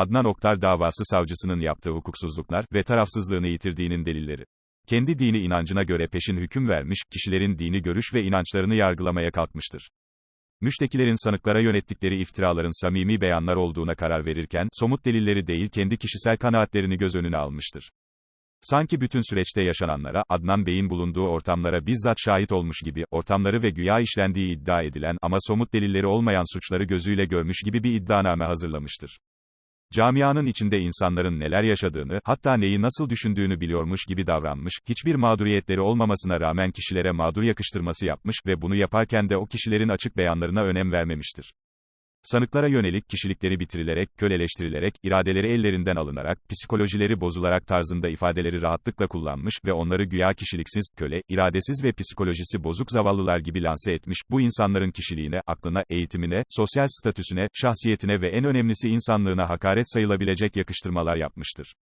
Adnan Oktar davası savcısının yaptığı hukuksuzluklar ve tarafsızlığını yitirdiğinin delilleri. Kendi dini inancına göre peşin hüküm vermiş, kişilerin dini görüş ve inançlarını yargılamaya kalkmıştır. Müştekilerin sanıklara yönettikleri iftiraların samimi beyanlar olduğuna karar verirken, somut delilleri değil kendi kişisel kanaatlerini göz önüne almıştır. Sanki bütün süreçte yaşananlara, Adnan Bey'in bulunduğu ortamlara bizzat şahit olmuş gibi, ortamları ve güya işlendiği iddia edilen ama somut delilleri olmayan suçları gözüyle görmüş gibi bir iddianame hazırlamıştır. Camianın içinde insanların neler yaşadığını, hatta neyi nasıl düşündüğünü biliyormuş gibi davranmış, hiçbir mağduriyetleri olmamasına rağmen kişilere mağdur yakıştırması yapmış ve bunu yaparken de o kişilerin açık beyanlarına önem vermemiştir. Sanıklara yönelik kişilikleri bitirilerek, köleleştirilerek, iradeleri ellerinden alınarak, psikolojileri bozularak tarzında ifadeleri rahatlıkla kullanmış ve onları güya kişiliksiz, köle, iradesiz ve psikolojisi bozuk zavallılar gibi lanse etmiş, bu insanların kişiliğine, aklına, eğitimine, sosyal statüsüne, şahsiyetine ve en önemlisi insanlığına hakaret sayılabilecek yakıştırmalar yapmıştır.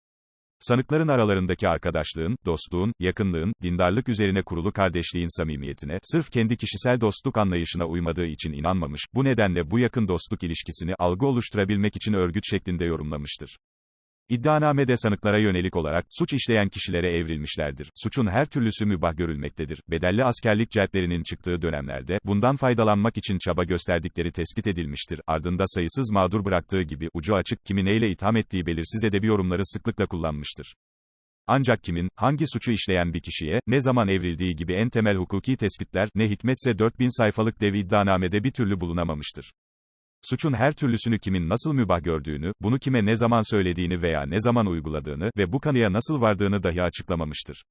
Sanıkların aralarındaki arkadaşlığın, dostluğun, yakınlığın, dindarlık üzerine kurulu kardeşliğin samimiyetine, sırf kendi kişisel dostluk anlayışına uymadığı için inanmamış, bu nedenle bu yakın dostluk ilişkisini algı oluşturabilmek için örgüt şeklinde yorumlamıştır. İddianamede sanıklara yönelik olarak, suç işleyen kişilere evrilmişlerdir. Suçun her türlüsü mübah görülmektedir. Bedelli askerlik celplerinin çıktığı dönemlerde, bundan faydalanmak için çaba gösterdikleri tespit edilmiştir. Ardında sayısız mağdur bıraktığı gibi, ucu açık, kimi neyle itham ettiği belirsiz edebi yorumları sıklıkla kullanmıştır. Ancak kimin, hangi suçu işleyen bir kişiye, ne zaman evrildiği gibi en temel hukuki tespitler, ne hikmetse 4000 sayfalık dev iddianamede bir türlü bulunamamıştır. Suçun her türlüsünü kimin nasıl mübah gördüğünü, bunu kime ne zaman söylediğini veya ne zaman uyguladığını ve bu kanıya nasıl vardığını dahi açıklamamıştır.